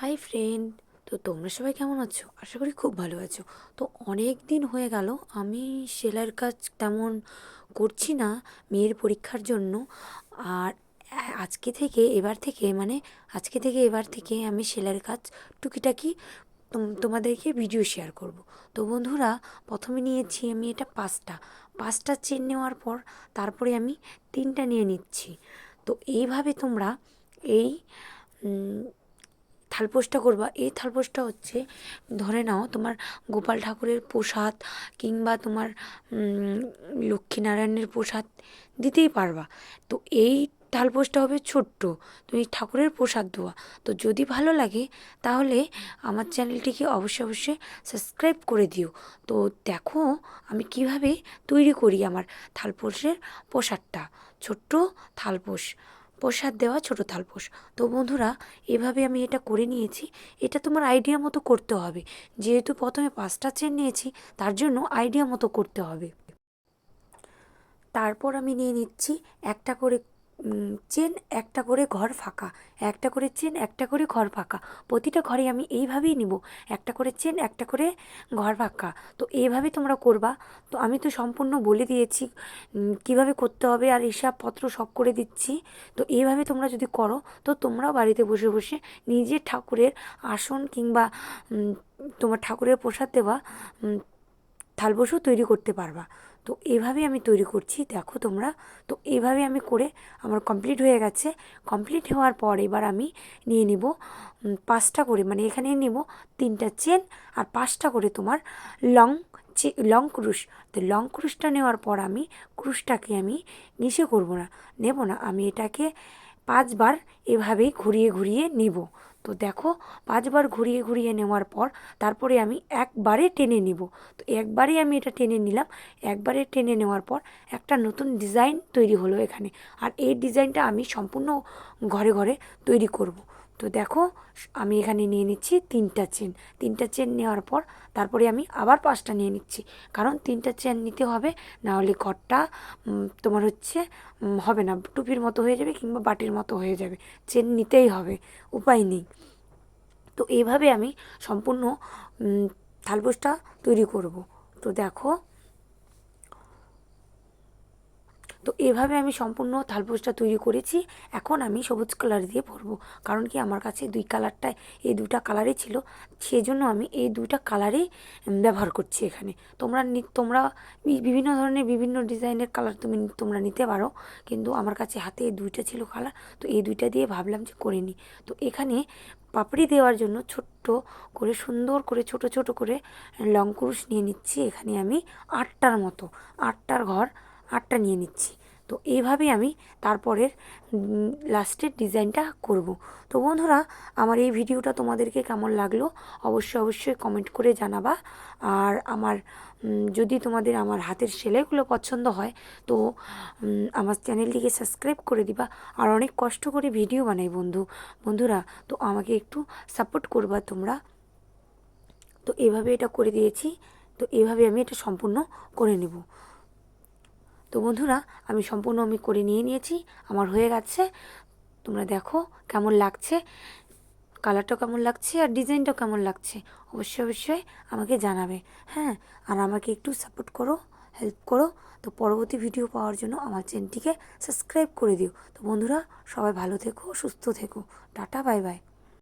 Hi friend তো তোমরা সবাই কেমন আছো? আশা করি খুব ভালো আছো। তো অনেক দিন হয়ে গেল, আমি সেলাইয়ের কাজ তেমন করছি না মেয়ের পরীক্ষার জন্য। আর আজকে থেকে এবার থেকে মানে আজকে থেকে এবার থেকে আমি সেলাইয়ের কাজ টুকিটাকি তোম- তোমাদেরকে ভিডিও শেয়ার করব। তো বন্ধুরা, প্রথমে নিয়েছি আমি এটা পাঁচটা। পাঁচটা চেন নেওয়ার পর তারপরে আমি তিনটা নিয়ে নিচ্ছি। তো এইভাবে তোমরা এই উম, থালপোসটা করবা। এই থালপোসটা হচ্ছে ধরে নাও তোমার গোপাল ঠাকুরের প্রসাদ কিংবা তোমার লক্ষ্মীনারায়ণের প্রসাদ দিতেই পারবা। তো এই থালপোসটা হবে ছোট্ট তুমি ঠাকুরের প্রসাদ দেওয়া তো যদি ভালো লাগে তাহলে আমার চ্যানেলটিকে অবশ্যই অবশ্যই সাবস্ক্রাইব করে দিও। তো দেখো আমি কীভাবে তৈরি করি আমার থালপোসের প্রসাদটা ছোট্ট থালপোস প্রসাদ দেওয়া ছোটো থালপোস তো বন্ধুরা, এভাবে আমি এটা করে নিয়েছি। এটা তোমার আইডিয়া মতো করতে হবে। যেহেতু প্রথমে পাঁচটা চেন নিয়েছি, তার জন্য আইডিয়া মতো করতে হবে। তারপর আমি নিয়ে নিচ্ছি একটা করে চেন একটা করে ঘর ফাঁকা, একটা করে চেন, একটা করে ঘর ফাঁকা। প্রতিটা ঘরে আমি এইভাবেই নিব, একটা করে চেন, একটা করে ঘর ফাঁকা। তো এইভাবে তোমরা করবা। তো আমি তো সম্পূর্ণ বলে দিয়েছি কীভাবে করতে হবে আর হিসাবপত্র সব করে দিচ্ছি। তো এইভাবে তোমরা যদি করো, তো তোমরাও বাড়িতে বসে বসে নিজের ঠাকুরের আসন কিংবা তোমার ঠাকুরের প্রসাদ দেওয়া থালবসও তৈরি করতে পারবা। তো এভাবে আমি তৈরি করছি, দেখো তোমরা। তো এভাবে আমি করে আমার কমপ্লিট হয়ে গেছে। কমপ্লিট হওয়ার পর এবার আমি নিয়ে নিব পাঁচটা করে মানে এখানে নিব তিনটা চেন আর পাঁচটা করে তোমার লং লং ক্রুশ। তো লং ক্রুশটা নেওয়ার পর আমি ক্রুশটাকে আমি নিচে করব না, নেব না। আমি এটাকে পাঁচবার এভাবেই ঘুরিয়ে ঘুরিয়ে নিব। তো দেখো, পাঁচবার ঘুরিয়ে ঘুরিয়ে নেওয়ার পর তারপরে আমি একবারে টেনে নিব। তো একবারে আমি এটা টেনে নিলাম। একবারে টেনে নেওয়ার পর একটা নতুন ডিজাইন তৈরি হলো এখানে। আর এই ডিজাইনটা আমি সম্পূর্ণ ঘরে ঘরে তৈরি করব। তো দেখো আমি এখানে নিয়ে নিচ্ছি তিনটা চেন। তিনটা চেন নেওয়ার পর তারপরে আমি আবার পাঁচটা নিয়ে নিচ্ছি। কারণ তিনটা চেন নিতে হবে না হলে ঘরটা তোমার হচ্ছে হবে না টুপির মতো হয়ে যাবে কিংবা বাটির মতো হয়ে যাবে। চেন নিতেই হবে উপায় নেই। তো এইভাবে আমি সম্পূর্ণ উম, থালপোসটা তৈরি করব। তো দেখো তো এভাবে আমি সম্পূর্ণ থালপোসটা তৈরি করেছি। এখন আমি সবুজ কালার দিয়ে ভরবো কারণ কি আমার কাছে দুই কালারটায় এই দুটা কালারই ছিল। সেই জন্য আমি এই দুইটা কালারই ব্যবহার করছি এখানে। তোমরা তোমরা বিভিন্ন ধরনের বিভিন্ন ডিজাইনের কালার তুমি, তোমরা নিতে পারো। কিন্তু আমার কাছে হাতে এই দুইটা ছিল কালার তো এই দুইটা দিয়ে ভাবলাম যে করে নিই তো এখানে পাপড়ি দেওয়ার জন্য ছোট্ট করে, সুন্দর করে, ছোট ছোট করে লং কুরুশ নিয়ে নিচ্ছি। এখানে আমি আটটার মতো, আটটার ঘর আটটা নিয়ে নিচ্ছি। তো এইভাবেই আমি তারপরের লাস্টের ডিজাইনটা করব। তো বন্ধুরা, আমার এই ভিডিওটা তোমাদেরকে কেমন লাগল অবশ্যই অবশ্যই কমেন্ট করে জানাবা। আর আমার যদি তোমাদের আমার হাতের সেলাইগুলো পছন্দ হয়, তো আমার চ্যানেলটিকে সাবস্ক্রাইব করে দিবা। আর অনেক কষ্ট করে ভিডিও বানাই বন্ধু, বন্ধুরা, তো আমাকে একটু সাপোর্ট করবা তোমরা। তো এভাবে এটা করে দিয়েছি, তো এভাবে আমি এটা সম্পূর্ণ করে নেব। তো বন্ধুরা, আমি সম্পূর্ণ আমি করে নিয়ে নিয়েছি, আমার হয়ে গেছে। তোমরা দেখো কেমন লাগছে, কালারটাও কেমন লাগছে আর ডিজাইনটাও কেমন লাগছে, অবশ্যই অবশ্যই আমাকে জানাবে হ্যাঁ? আর আমাকে একটু সাপোর্ট করো হেল্প করো। তো পরবর্তী ভিডিও পাওয়ার জন্য আমার চ্যানেলটিকে সাবস্ক্রাইব করে দিও। তো বন্ধুরা, সবাই ভালো থেকো, সুস্থ থেকো। Tata bye bye